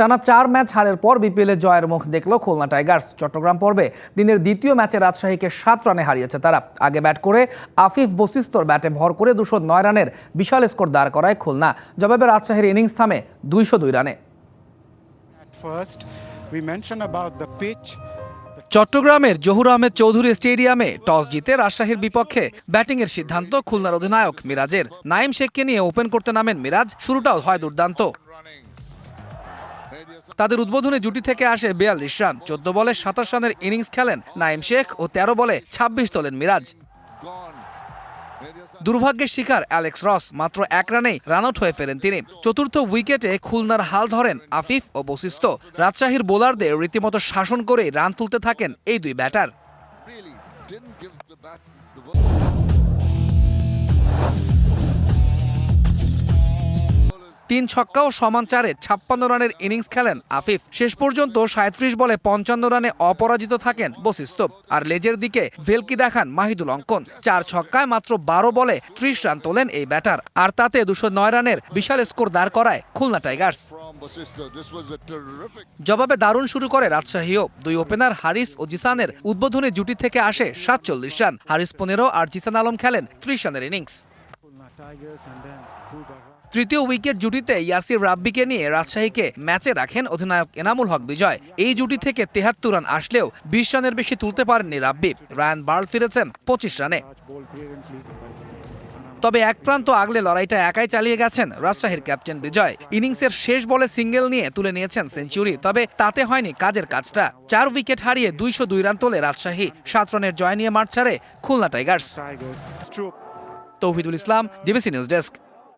টানা চার ম্যাচ হারের পর বিপিএলে জয়ের মুখ দেখল খুলনা টাইগার্স। চট্টগ্রাম পর্বে দিনের দ্বিতীয় ম্যাচে রাজশাহীকে সাত রানে হারিয়েছে তারা। আগে ব্যাট করে আফিফ বসিস্তর ব্যাটে ভর করে দুশো নয় রানের বিশাল স্কোর দাঁড় করায় খুলনা। জবাবে রাজশাহীর ইনিংস থামে দুইশো দুই রানে. চট্টগ্রামের জহুর আহমেদ চৌধুরী স্টেডিয়ামে টস জিতে রাজশাহীর বিপক্ষে ব্যাটিংয়ের সিদ্ধান্ত খুলনার অধিনায়ক মিরাজের। নাইম শেখকে নিয়ে ওপেন করতে নামেন মিরাজ শুরুটাও হয় দুর্দান্ত। তাদের উদ্বোধনী জুটি থেকে আসে বিয়াল্লিশ রান। চোদ্দ বলে সাতাশ রানের ইনিংস খেলেন নাইম শেখ ও তেরো বলে ছাব্বিশ তোলেন মিরাজ। দুর্ভাগ্যের শিকার অ্যালেক্স রস, মাত্র এক রানেই রান আউট হয়ে ফেরেন তিনি। চতুর্থ উইকেটে খুলনার হাল ধরেন আফিফ ও বশিষ্ঠ। রাজশাহীর বোলারদের রীতিমতো শাসন করে রান তুলতে থাকেন এই দুই ব্যাটার. তিন ছক্কা ও সমান চারে ছাপ্পান্ন রানের ইনিংস খেলেন আফিফ। শেষ পর্যন্ত সাঁত্রিশ বলে পঞ্চান্ন রানে অপরাজিত থাকেন বশিষ্ঠ। আর লেজের দিকে ভেলকি দেখান মাহিদুল অঙ্কন। চার ছক্কায় মাত্র বারো বলে ত্রিশ রান তোলেন এই ব্যাটার। আর তাতে দুশো নয় রানের বিশাল স্কোর দাঁড় করায় খুলনা টাইগার্স। জবাবে দারুণ শুরু করে রাজশাহীও দুই ওপেনার হারিস ও জিসানের উদ্বোধনী জুটি থেকে আসে সাতচল্লিশ রান। হারিস পনেরো আর জিসান আলম খেলেন ত্রিশ রানের ইনিংস। তৃতীয় উইকেট জুটিতে ইয়াসির রাব্বিকে নিয়ে রাজশাহীকে ম্যাচে রাখেন অধিনায়ক এনামুল হক বিজয়। এই জুটি থেকে তেহাত্তর রান আসলেও বিশ রানের বেশি তুলতে পারেননি রাব্বি। রায়ান বার্ল ফিরেছেন পঁচিশ রানে. তবে এক প্রান্ত আগলে লড়াইটা একাই চালিয়ে গেছেন রাজশাহীর ক্যাপ্টেন বিজয়। ইনিংসের শেষ বলে সিঙ্গেল নিয়ে তুলে নিয়েছেন সেঞ্চুরি, তবে তাতে হয়নি কাজের কাজটা। চার উইকেট হারিয়ে দুইশো দুই রান তোলে রাজশাহী। সাত রানের জয় নিয়ে মাঠ ছাড়ে Khulna Tigers. Tauhidul Islam, DBC news desk.